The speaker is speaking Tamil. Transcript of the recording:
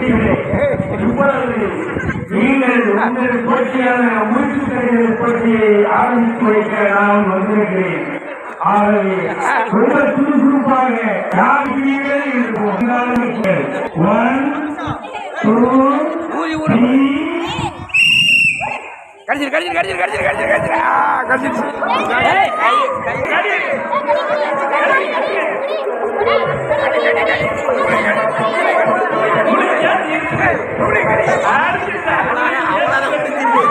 குட்டிகளே இப்பொழுது நீங்கள் உங்கள் போட்டியான மூச்சுக்கடிகள் போட்டியை ஆரம்பித்து வைக்க நான் வந்திருக்கிறேன் ஆகவே ரொம்ப சுறுசுறுப்பாக இருக்கும் ஒன் டூ த்ரீ கடிச்சிரு. கடிச்சிரு கடிச்சிரு. கடிச்சிரு கடிச்சிரு கடிச்சிரு. Aku larang.